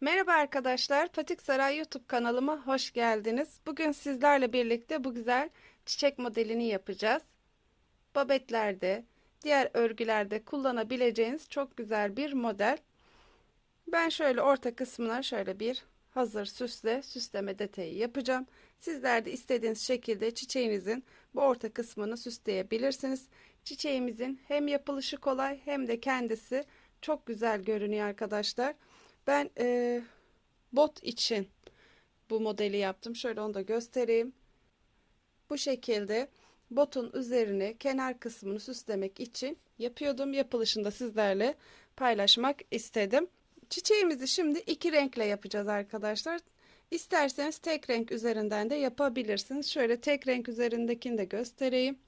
Merhaba arkadaşlar, Patik Saray YouTube kanalıma hoş geldiniz. Bugün sizlerle birlikte bu güzel çiçek modelini yapacağız. Babetlerde, diğer örgülerde kullanabileceğiniz çok güzel bir model. Ben şöyle orta kısmına şöyle bir hazır süsle süsleme detayı yapacağım. Sizler de istediğiniz şekilde çiçeğinizin bu orta kısmını süsleyebilirsiniz. Çiçeğimizin hem yapılışı kolay hem de kendisi çok güzel görünüyor arkadaşlar. Ben e, bot için bu modeli yaptım. Şöyle onu da göstereyim. Bu şekilde botun üzerine kenar kısmını süslemek için yapıyordum. Yapılışını da sizlerle paylaşmak istedim. Çiçeğimizi şimdi iki renkle yapacağız arkadaşlar. İsterseniz tek renk üzerinden de yapabilirsiniz. Şöyle tek renk üzerindekini de göstereyim.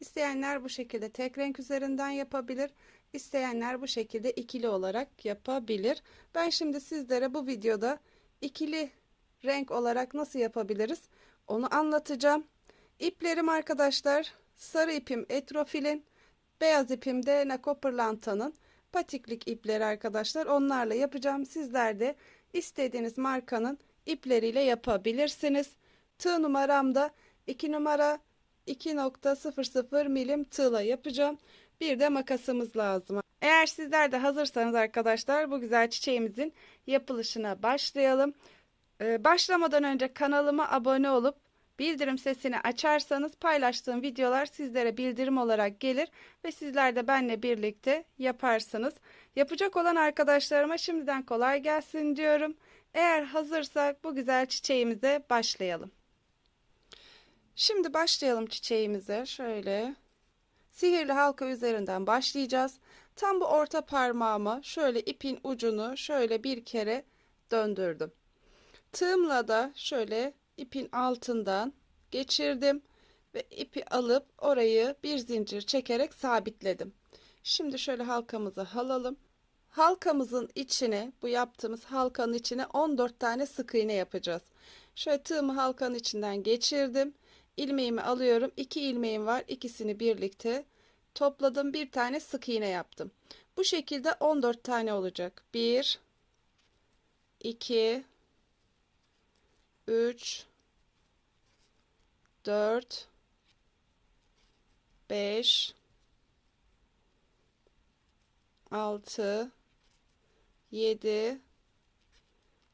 İsteyenler bu şekilde tek renk üzerinden yapabilir. İsteyenler bu şekilde ikili olarak yapabilir. Ben şimdi sizlere bu videoda ikili renk olarak nasıl yapabiliriz onu anlatacağım. İplerim arkadaşlar sarı ipim etrofilin, beyaz ipim de Nakopırlanta'nın patiklik ipleri arkadaşlar. Onlarla yapacağım. Sizler de istediğiniz markanın ipleriyle yapabilirsiniz. Tığ numaram da 2 numara 2.00 milim tığla yapacağım. Bir de makasımız lazım. Eğer sizler de hazırsanız arkadaşlar bu güzel çiçeğimizin yapılışına başlayalım. Ee, başlamadan önce kanalıma abone olup bildirim sesini açarsanız paylaştığım videolar sizlere bildirim olarak gelir ve sizler de benimle birlikte yaparsınız. Yapacak olan arkadaşlarıma şimdiden kolay gelsin diyorum. Eğer hazırsak bu güzel çiçeğimize başlayalım. Şimdi başlayalım çiçeğimize. Şöyle sihirli halka üzerinden başlayacağız. Tam bu orta parmağıma şöyle ipin ucunu şöyle bir kere döndürdüm. Tığımla da şöyle ipin altından geçirdim ve ipi alıp orayı bir zincir çekerek sabitledim. Şimdi şöyle halkamızı alalım. Halkamızın içine bu yaptığımız halkanın içine 14 tane sık iğne yapacağız. Şöyle tığımı halkanın içinden geçirdim ilmeğimi alıyorum. 2 ilmeğim var. İkisini birlikte topladım. Bir tane sık iğne yaptım. Bu şekilde 14 tane olacak. 1 2 3 4 5 6 7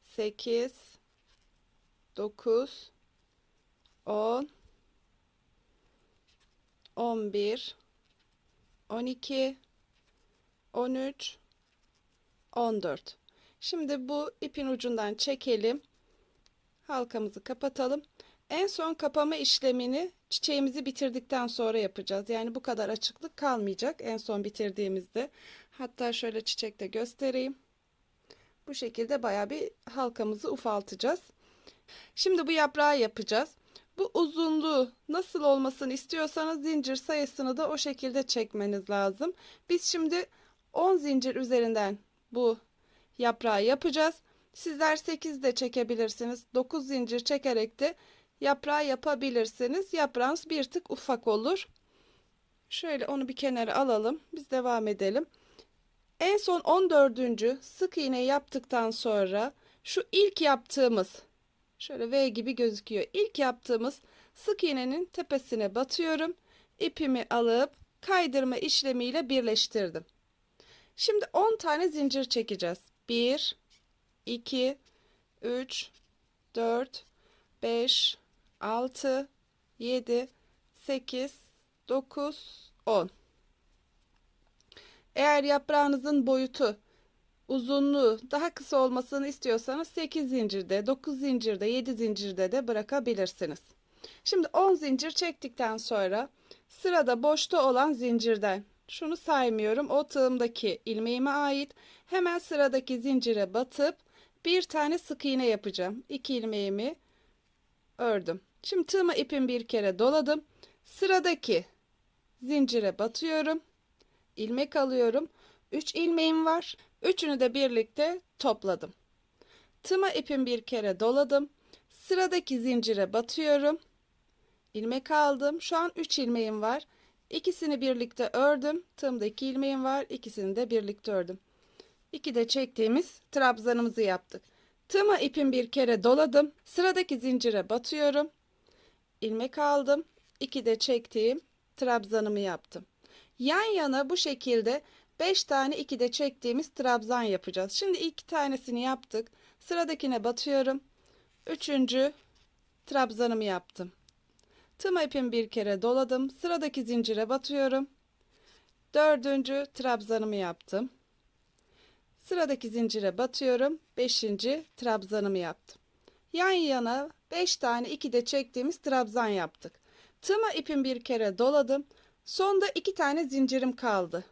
8 9 10 11 12 13 14 Şimdi bu ipin ucundan çekelim. Halkamızı kapatalım. En son kapama işlemini çiçeğimizi bitirdikten sonra yapacağız. Yani bu kadar açıklık kalmayacak en son bitirdiğimizde. Hatta şöyle çiçekte göstereyim. Bu şekilde baya bir halkamızı ufaltacağız. Şimdi bu yaprağı yapacağız. Bu uzunluğu nasıl olmasını istiyorsanız zincir sayısını da o şekilde çekmeniz lazım. Biz şimdi 10 zincir üzerinden bu yaprağı yapacağız. Sizler 8 de çekebilirsiniz. 9 zincir çekerek de yaprağı yapabilirsiniz. Yaprağınız bir tık ufak olur. Şöyle onu bir kenara alalım. Biz devam edelim. En son 14. sık iğne yaptıktan sonra şu ilk yaptığımız Şöyle V gibi gözüküyor. İlk yaptığımız sık iğnenin tepesine batıyorum. İpimi alıp kaydırma işlemiyle birleştirdim. Şimdi 10 tane zincir çekeceğiz. 1 2 3 4 5 6 7 8 9 10 Eğer yaprağınızın boyutu uzunluğu daha kısa olmasını istiyorsanız 8 zincirde, 9 zincirde, 7 zincirde de bırakabilirsiniz. Şimdi 10 zincir çektikten sonra sırada boşta olan zincirden şunu saymıyorum. O tığımdaki ilmeğime ait. Hemen sıradaki zincire batıp bir tane sık iğne yapacağım. 2 ilmeğimi ördüm. Şimdi tığıma ipim bir kere doladım. Sıradaki zincire batıyorum. ilmek alıyorum. 3 ilmeğim var. Üçünü de birlikte topladım. Tıma ipim bir kere doladım. Sıradaki zincire batıyorum. ilmek aldım. Şu an 3 ilmeğim var. İkisini birlikte ördüm. Tığımda 2 ilmeğim var. İkisini de birlikte ördüm. İki de çektiğimiz trabzanımızı yaptık. Tığıma ipimi bir kere doladım. Sıradaki zincire batıyorum. ilmek aldım. 2 de çektiğim trabzanımı yaptım. Yan yana bu şekilde 5 tane 2 de çektiğimiz trabzan yapacağız. Şimdi iki tanesini yaptık. Sıradakine batıyorum. Üçüncü trabzanımı yaptım. Tığıma ipimi bir kere doladım. Sıradaki zincire batıyorum. Dördüncü trabzanımı yaptım. Sıradaki zincire batıyorum. Beşinci trabzanımı yaptım. Yan yana 5 tane 2 de çektiğimiz trabzan yaptık. Tığıma ipimi bir kere doladım. Sonda 2 tane zincirim kaldı.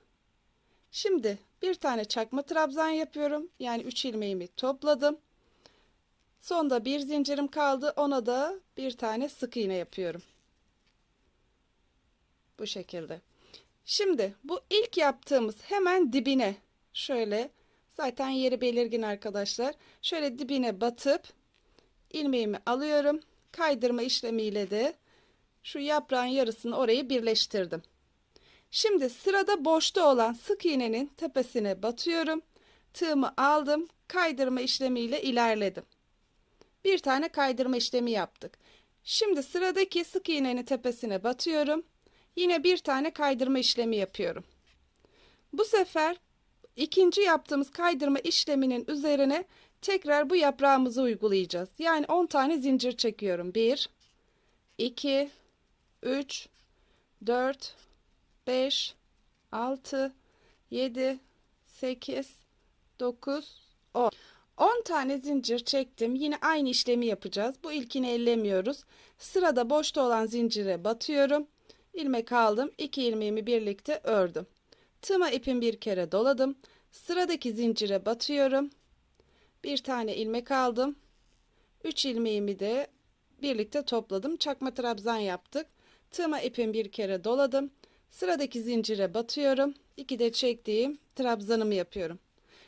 Şimdi bir tane çakma trabzan yapıyorum. Yani 3 ilmeğimi topladım. Sonda bir zincirim kaldı. Ona da bir tane sık iğne yapıyorum. Bu şekilde. Şimdi bu ilk yaptığımız hemen dibine şöyle zaten yeri belirgin arkadaşlar. Şöyle dibine batıp ilmeğimi alıyorum. Kaydırma işlemiyle de şu yaprağın yarısını orayı birleştirdim. Şimdi sırada boşta olan sık iğnenin tepesine batıyorum. Tığımı aldım. Kaydırma işlemiyle ilerledim. Bir tane kaydırma işlemi yaptık. Şimdi sıradaki sık iğnenin tepesine batıyorum. Yine bir tane kaydırma işlemi yapıyorum. Bu sefer ikinci yaptığımız kaydırma işleminin üzerine tekrar bu yaprağımızı uygulayacağız. Yani 10 tane zincir çekiyorum. 1 2 3 4 5 6 7 8 9 10 10 tane zincir çektim. Yine aynı işlemi yapacağız. Bu ilkini ellemiyoruz. Sırada boşta olan zincire batıyorum. ilmek aldım. 2 ilmeğimi birlikte ördüm. Tığıma ipimi bir kere doladım. Sıradaki zincire batıyorum. Bir tane ilmek aldım. 3 ilmeğimi de birlikte topladım. Çakma trabzan yaptık. Tığıma ipimi bir kere doladım. Sıradaki zincire batıyorum. 2 de çektiğim trabzanımı yapıyorum.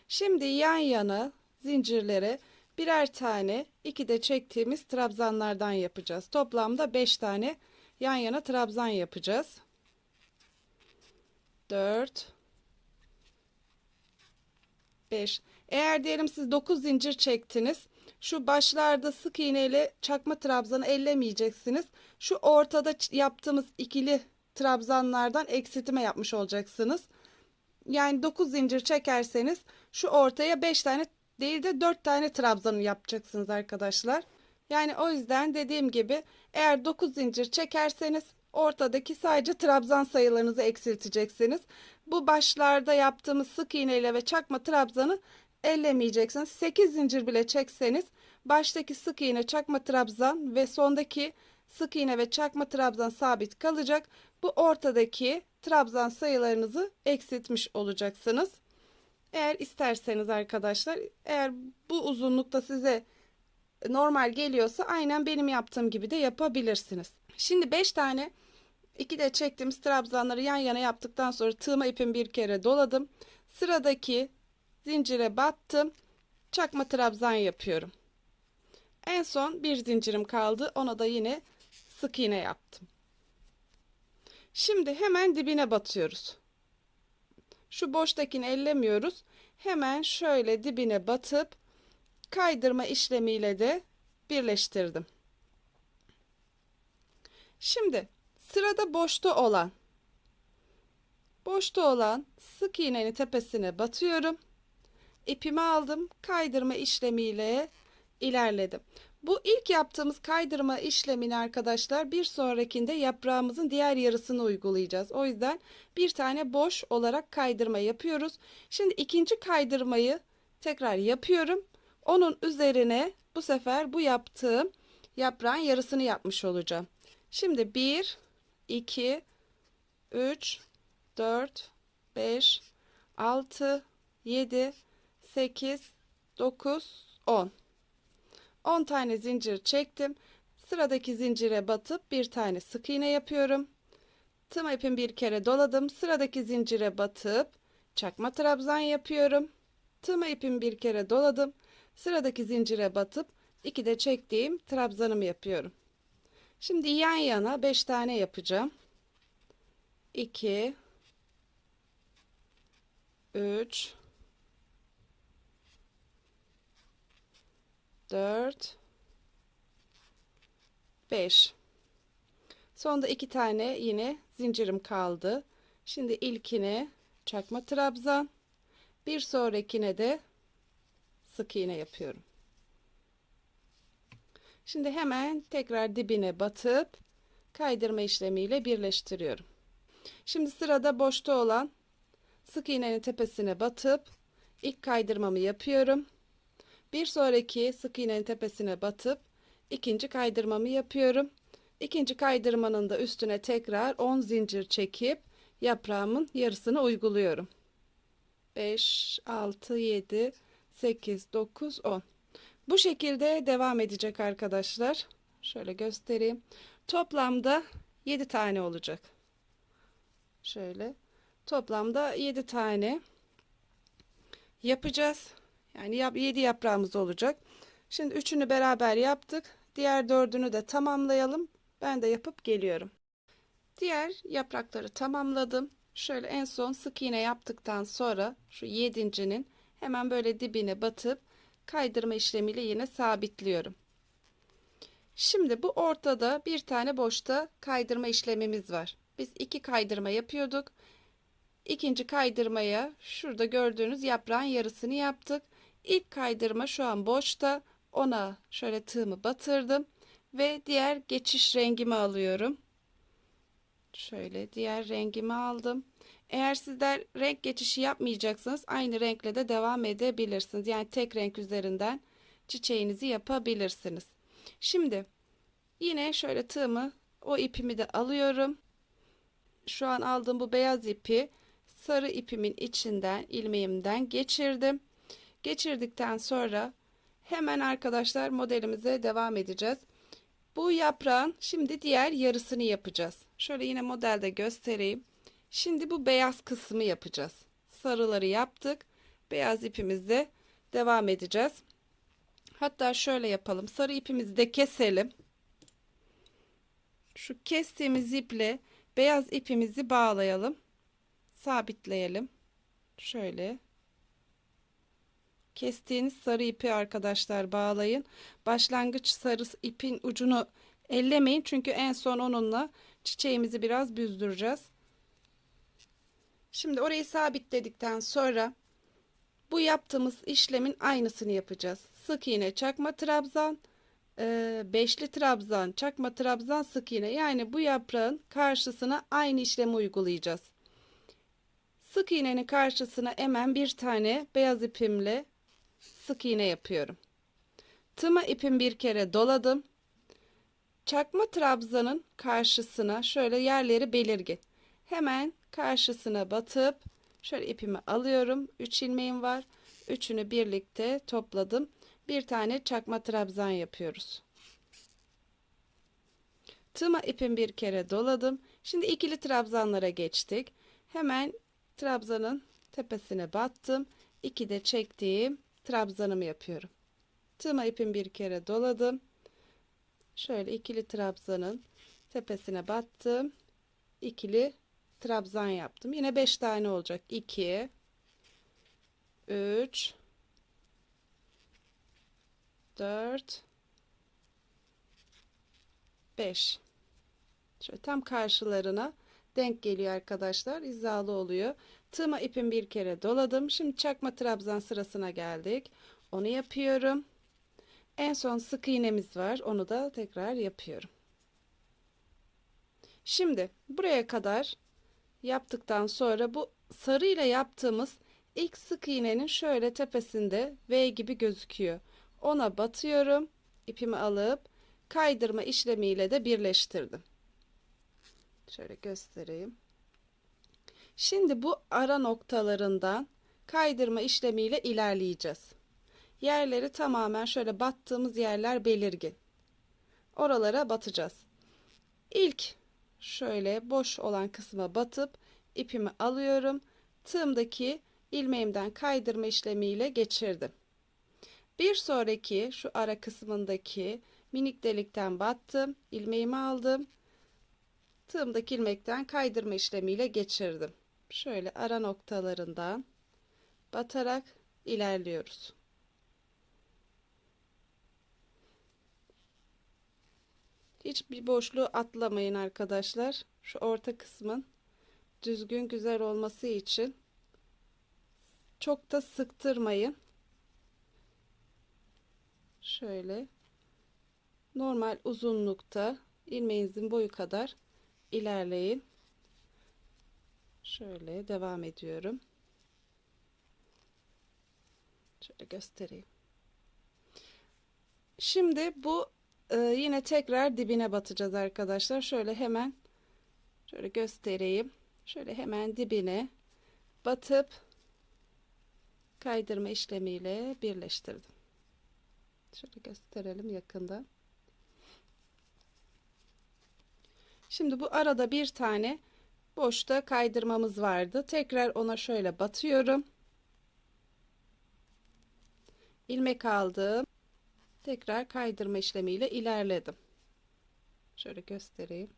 Şimdi yan yana zincirlere birer tane 2 de çektiğimiz trabzanlardan yapacağız. Toplamda 5 tane yan yana trabzan yapacağız. 4 5 eğer diyelim siz 9 zincir çektiniz şu başlarda sık iğne ile çakma trabzanı ellemeyeceksiniz şu ortada yaptığımız ikili trabzanlardan eksiltme yapmış olacaksınız yani 9 zincir çekerseniz şu ortaya 5 tane değil de 4 tane trabzanı yapacaksınız arkadaşlar yani o yüzden dediğim gibi eğer 9 zincir çekerseniz ortadaki sadece trabzan sayılarınızı eksilteceksiniz. Bu başlarda yaptığımız sık iğneyle ve çakma trabzanı ellemeyeceksiniz. 8 zincir bile çekseniz baştaki sık iğne çakma trabzan ve sondaki sık iğne ve çakma trabzan sabit kalacak. Bu ortadaki trabzan sayılarınızı eksiltmiş olacaksınız. Eğer isterseniz arkadaşlar eğer bu uzunlukta size normal geliyorsa aynen benim yaptığım gibi de yapabilirsiniz. Şimdi 5 tane 2 de çektiğimiz trabzanları yan yana yaptıktan sonra tığıma ipimi bir kere doladım. Sıradaki zincire battım. Çakma trabzan yapıyorum. En son bir zincirim kaldı. Ona da yine sık iğne yaptım. Şimdi hemen dibine batıyoruz. Şu boştakini ellemiyoruz. Hemen şöyle dibine batıp kaydırma işlemiyle de birleştirdim. Şimdi sırada boşta olan boşta olan sık iğnenin tepesine batıyorum. İpimi aldım. Kaydırma işlemiyle ilerledim. Bu ilk yaptığımız kaydırma işlemini arkadaşlar bir sonrakinde yaprağımızın diğer yarısını uygulayacağız. O yüzden bir tane boş olarak kaydırma yapıyoruz. Şimdi ikinci kaydırmayı tekrar yapıyorum. Onun üzerine bu sefer bu yaptığım yaprağın yarısını yapmış olacağım. Şimdi 1, 2, 3, 4, 5, 6, 7, 8, 9, 10. 10 tane zincir çektim. Sıradaki zincire batıp bir tane sık iğne yapıyorum. Tığım ipimi bir kere doladım. Sıradaki zincire batıp çakma trabzan yapıyorum. Tığım ipimi bir kere doladım. Sıradaki zincire batıp iki de çektiğim trabzanımı yapıyorum. Şimdi yan yana 5 tane yapacağım. 2 3 4 5 Sonda iki tane yine zincirim kaldı. Şimdi ilkine çakma trabzan, bir sonrakine de sık iğne yapıyorum. Şimdi hemen tekrar dibine batıp kaydırma işlemiyle birleştiriyorum. Şimdi sırada boşta olan sık iğnenin tepesine batıp ilk kaydırmamı yapıyorum. Bir sonraki sık iğnenin tepesine batıp ikinci kaydırmamı yapıyorum. İkinci kaydırmanın da üstüne tekrar 10 zincir çekip yaprağımın yarısını uyguluyorum. 5, 6, 7, 8, 9, 10. Bu şekilde devam edecek arkadaşlar. Şöyle göstereyim. Toplamda 7 tane olacak. Şöyle. Toplamda 7 tane yapacağız. Yani 7 yaprağımız olacak. Şimdi üçünü beraber yaptık. Diğer dördünü de tamamlayalım. Ben de yapıp geliyorum. Diğer yaprakları tamamladım. Şöyle en son sık iğne yaptıktan sonra şu yedincinin hemen böyle dibine batıp kaydırma işlemiyle yine sabitliyorum. Şimdi bu ortada bir tane boşta kaydırma işlemimiz var. Biz iki kaydırma yapıyorduk. İkinci kaydırmaya şurada gördüğünüz yaprağın yarısını yaptık. İlk kaydırma şu an boşta. Ona şöyle tığımı batırdım ve diğer geçiş rengimi alıyorum. Şöyle diğer rengimi aldım. Eğer sizler renk geçişi yapmayacaksanız aynı renkle de devam edebilirsiniz. Yani tek renk üzerinden çiçeğinizi yapabilirsiniz. Şimdi yine şöyle tığımı o ipimi de alıyorum. Şu an aldığım bu beyaz ipi sarı ipimin içinden ilmeğimden geçirdim. Geçirdikten sonra hemen arkadaşlar modelimize devam edeceğiz. Bu yaprağın şimdi diğer yarısını yapacağız. Şöyle yine modelde göstereyim. Şimdi bu beyaz kısmı yapacağız. Sarıları yaptık. Beyaz ipimizde devam edeceğiz. Hatta şöyle yapalım. Sarı ipimizi de keselim. Şu kestiğimiz iple beyaz ipimizi bağlayalım. Sabitleyelim. Şöyle. Kestiğiniz sarı ipi arkadaşlar bağlayın. Başlangıç sarı ipin ucunu ellemeyin. Çünkü en son onunla çiçeğimizi biraz büzdüreceğiz. Şimdi orayı sabitledikten sonra bu yaptığımız işlemin aynısını yapacağız. Sık iğne, çakma trabzan, e, beşli trabzan, çakma trabzan, sık iğne. Yani bu yaprağın karşısına aynı işlemi uygulayacağız. Sık iğnenin karşısına hemen bir tane beyaz ipimle sık iğne yapıyorum. Tıma ipim bir kere doladım. Çakma trabzanın karşısına şöyle yerleri belirgin. Hemen karşısına batıp şöyle ipimi alıyorum. 3 ilmeğim var. Üçünü birlikte topladım. Bir tane çakma trabzan yapıyoruz. Tıma ipim bir kere doladım. Şimdi ikili trabzanlara geçtik. Hemen trabzanın tepesine battım. İki de çektiğim trabzanımı yapıyorum. Tığıma ipim bir kere doladım. Şöyle ikili trabzanın tepesine battım. İkili trabzan yaptım. Yine 5 tane olacak. 2 3 4 5 Şöyle tam karşılarına denk geliyor arkadaşlar. hizalı oluyor. Tığıma ipim bir kere doladım. Şimdi çakma trabzan sırasına geldik. Onu yapıyorum. En son sık iğnemiz var. Onu da tekrar yapıyorum. Şimdi buraya kadar yaptıktan sonra bu sarı ile yaptığımız ilk sık iğnenin şöyle tepesinde V gibi gözüküyor. Ona batıyorum. ipimi alıp kaydırma işlemiyle de birleştirdim. Şöyle göstereyim. Şimdi bu ara noktalarından kaydırma işlemiyle ilerleyeceğiz. Yerleri tamamen şöyle battığımız yerler belirgin. Oralara batacağız. İlk şöyle boş olan kısma batıp ipimi alıyorum. Tığımdaki ilmeğimden kaydırma işlemiyle geçirdim. Bir sonraki şu ara kısmındaki minik delikten battım. ilmeğimi aldım. Tığımdaki ilmekten kaydırma işlemiyle geçirdim şöyle ara noktalarından batarak ilerliyoruz. Hiçbir boşluğu atlamayın arkadaşlar. Şu orta kısmın düzgün güzel olması için çok da sıktırmayın. Şöyle normal uzunlukta ilmeğinizin boyu kadar ilerleyin. Şöyle devam ediyorum. Şöyle göstereyim. Şimdi bu e, yine tekrar dibine batacağız arkadaşlar. Şöyle hemen şöyle göstereyim. Şöyle hemen dibine batıp kaydırma işlemiyle birleştirdim. Şöyle gösterelim yakında. Şimdi bu arada bir tane boşta kaydırmamız vardı. Tekrar ona şöyle batıyorum. ilmek aldım. Tekrar kaydırma işlemiyle ilerledim. Şöyle göstereyim.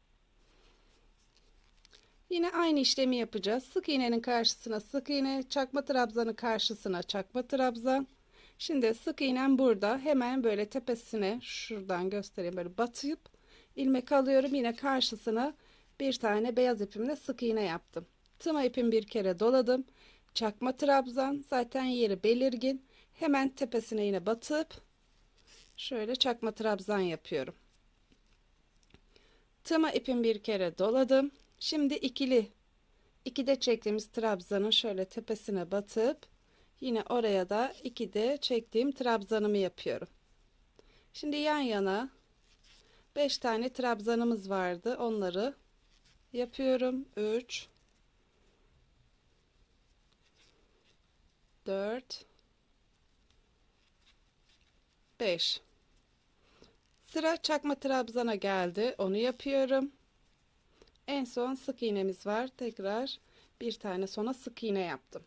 Yine aynı işlemi yapacağız. Sık iğnenin karşısına sık iğne, çakma trabzanın karşısına çakma trabzan. Şimdi sık iğnem burada. Hemen böyle tepesine şuradan göstereyim böyle batıp ilmek alıyorum. Yine karşısına bir tane beyaz ipimle sık iğne yaptım. Tıma ipim bir kere doladım. Çakma trabzan zaten yeri belirgin. Hemen tepesine yine batıp şöyle çakma trabzan yapıyorum. Tıma ipim bir kere doladım. Şimdi ikili ikide çektiğimiz trabzanın şöyle tepesine batıp yine oraya da ikide çektiğim trabzanımı yapıyorum. Şimdi yan yana 5 tane trabzanımız vardı. Onları yapıyorum. 3 4 5 Sıra çakma trabzana geldi. Onu yapıyorum. En son sık iğnemiz var. Tekrar bir tane sonra sık iğne yaptım.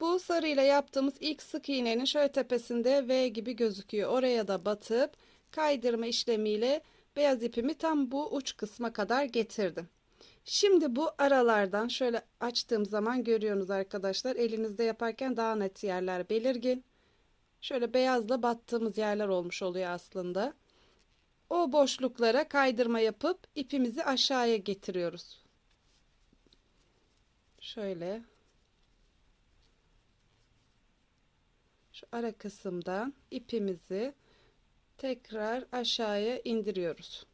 Bu sarıyla yaptığımız ilk sık iğnenin şöyle tepesinde V gibi gözüküyor. Oraya da batıp kaydırma işlemiyle beyaz ipimi tam bu uç kısma kadar getirdim. Şimdi bu aralardan şöyle açtığım zaman görüyorsunuz arkadaşlar. Elinizde yaparken daha net yerler belirgin. Şöyle beyazla battığımız yerler olmuş oluyor aslında. O boşluklara kaydırma yapıp ipimizi aşağıya getiriyoruz. Şöyle. Şu ara kısımdan ipimizi tekrar aşağıya indiriyoruz.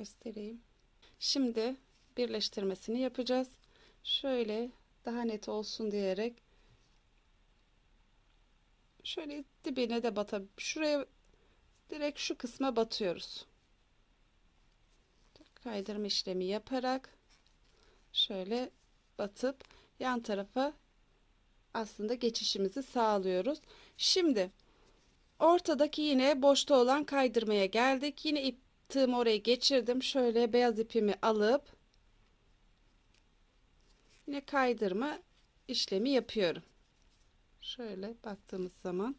göstereyim. Şimdi birleştirmesini yapacağız. Şöyle daha net olsun diyerek şöyle dibine de batıp şuraya direkt şu kısma batıyoruz. Kaydırma işlemi yaparak şöyle batıp yan tarafa aslında geçişimizi sağlıyoruz. Şimdi ortadaki yine boşta olan kaydırmaya geldik. Yine ip tığımı oraya geçirdim. Şöyle beyaz ipimi alıp yine kaydırma işlemi yapıyorum. Şöyle baktığımız zaman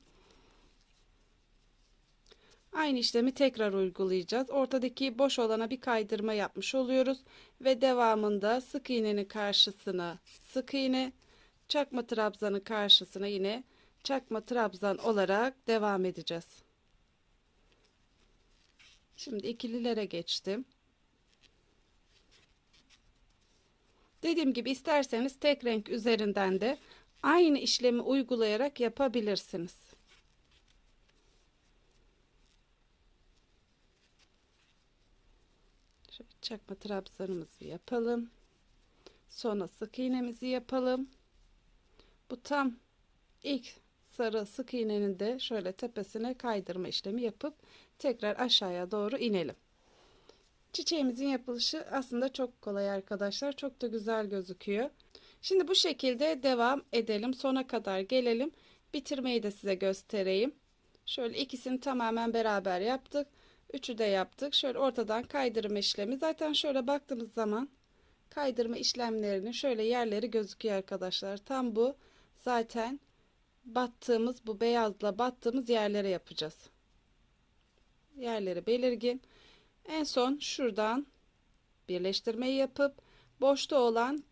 aynı işlemi tekrar uygulayacağız. Ortadaki boş olana bir kaydırma yapmış oluyoruz ve devamında sık iğnenin karşısına sık iğne, çakma trabzanın karşısına yine çakma trabzan olarak devam edeceğiz. Şimdi ikililere geçtim. Dediğim gibi isterseniz tek renk üzerinden de aynı işlemi uygulayarak yapabilirsiniz. Şöyle çakma trabzanımızı yapalım. Sonra sık iğnemizi yapalım. Bu tam ilk sarı sık iğnenin de şöyle tepesine kaydırma işlemi yapıp tekrar aşağıya doğru inelim. Çiçeğimizin yapılışı aslında çok kolay arkadaşlar. Çok da güzel gözüküyor. Şimdi bu şekilde devam edelim. Sona kadar gelelim. Bitirmeyi de size göstereyim. Şöyle ikisini tamamen beraber yaptık. Üçü de yaptık. Şöyle ortadan kaydırma işlemi. Zaten şöyle baktığımız zaman kaydırma işlemlerinin şöyle yerleri gözüküyor arkadaşlar. Tam bu zaten battığımız bu beyazla battığımız yerlere yapacağız. Yerleri belirgin. En son şuradan birleştirmeyi yapıp boşta olan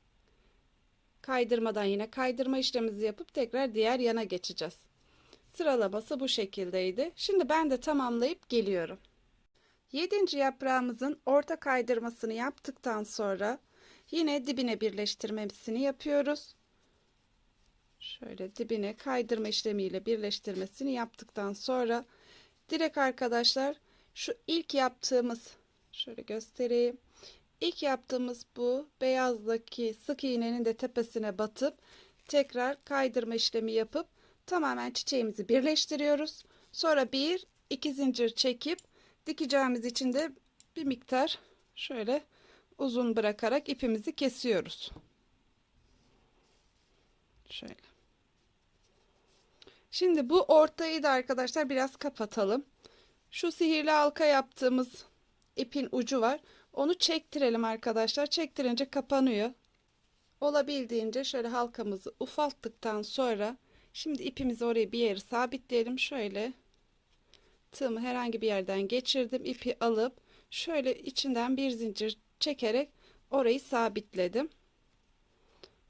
kaydırmadan yine kaydırma işlemimizi yapıp tekrar diğer yana geçeceğiz. Sıralaması bu şekildeydi. Şimdi ben de tamamlayıp geliyorum. 7. yaprağımızın orta kaydırmasını yaptıktan sonra yine dibine birleştirmesini yapıyoruz. Şöyle dibine kaydırma işlemiyle birleştirmesini yaptıktan sonra direkt arkadaşlar şu ilk yaptığımız şöyle göstereyim. İlk yaptığımız bu beyazdaki sık iğnenin de tepesine batıp tekrar kaydırma işlemi yapıp tamamen çiçeğimizi birleştiriyoruz. Sonra bir iki zincir çekip dikeceğimiz için de bir miktar şöyle uzun bırakarak ipimizi kesiyoruz. Şöyle. Şimdi bu ortayı da arkadaşlar biraz kapatalım. Şu sihirli halka yaptığımız ipin ucu var. Onu çektirelim arkadaşlar. Çektirince kapanıyor. Olabildiğince şöyle halkamızı ufalttıktan sonra şimdi ipimizi oraya bir yere sabitleyelim. Şöyle tığımı herhangi bir yerden geçirdim. İpi alıp şöyle içinden bir zincir çekerek orayı sabitledim.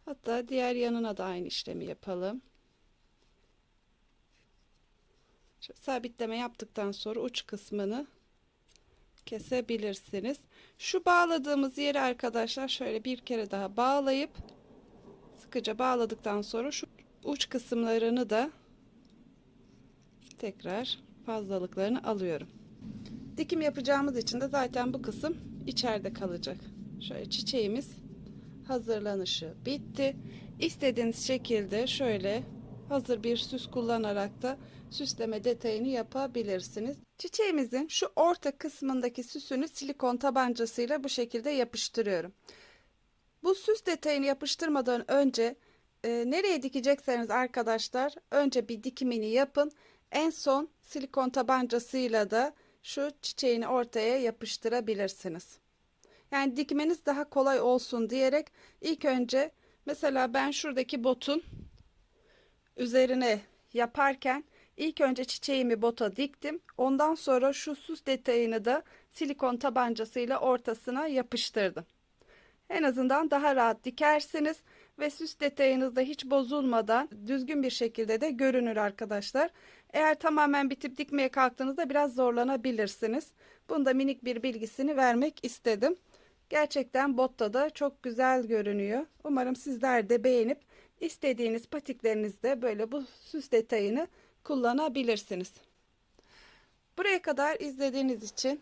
Hatta diğer yanına da aynı işlemi yapalım. Sabitleme yaptıktan sonra uç kısmını kesebilirsiniz. Şu bağladığımız yeri arkadaşlar şöyle bir kere daha bağlayıp sıkıca bağladıktan sonra şu uç kısımlarını da tekrar fazlalıklarını alıyorum. Dikim yapacağımız için de zaten bu kısım içeride kalacak. Şöyle çiçeğimiz hazırlanışı bitti. İstediğiniz şekilde şöyle hazır bir süs kullanarak da süsleme detayını yapabilirsiniz. Çiçeğimizin şu orta kısmındaki süsünü silikon tabancasıyla bu şekilde yapıştırıyorum. Bu süs detayını yapıştırmadan önce e, nereye dikecekseniz arkadaşlar önce bir dikimini yapın. En son silikon tabancasıyla da şu çiçeğini ortaya yapıştırabilirsiniz. Yani dikmeniz daha kolay olsun diyerek ilk önce mesela ben şuradaki botun üzerine yaparken ilk önce çiçeğimi bota diktim. Ondan sonra şu süs detayını da silikon tabancasıyla ortasına yapıştırdım. En azından daha rahat dikersiniz ve süs detayınız da hiç bozulmadan düzgün bir şekilde de görünür arkadaşlar. Eğer tamamen bitip dikmeye kalktığınızda biraz zorlanabilirsiniz. Bunda minik bir bilgisini vermek istedim. Gerçekten botta da çok güzel görünüyor. Umarım sizler de beğenip istediğiniz patiklerinizde böyle bu süs detayını kullanabilirsiniz. Buraya kadar izlediğiniz için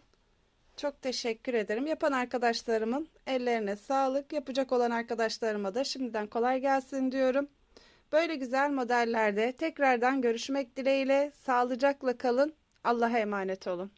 çok teşekkür ederim. Yapan arkadaşlarımın ellerine sağlık. Yapacak olan arkadaşlarıma da şimdiden kolay gelsin diyorum. Böyle güzel modellerde tekrardan görüşmek dileğiyle. Sağlıcakla kalın. Allah'a emanet olun.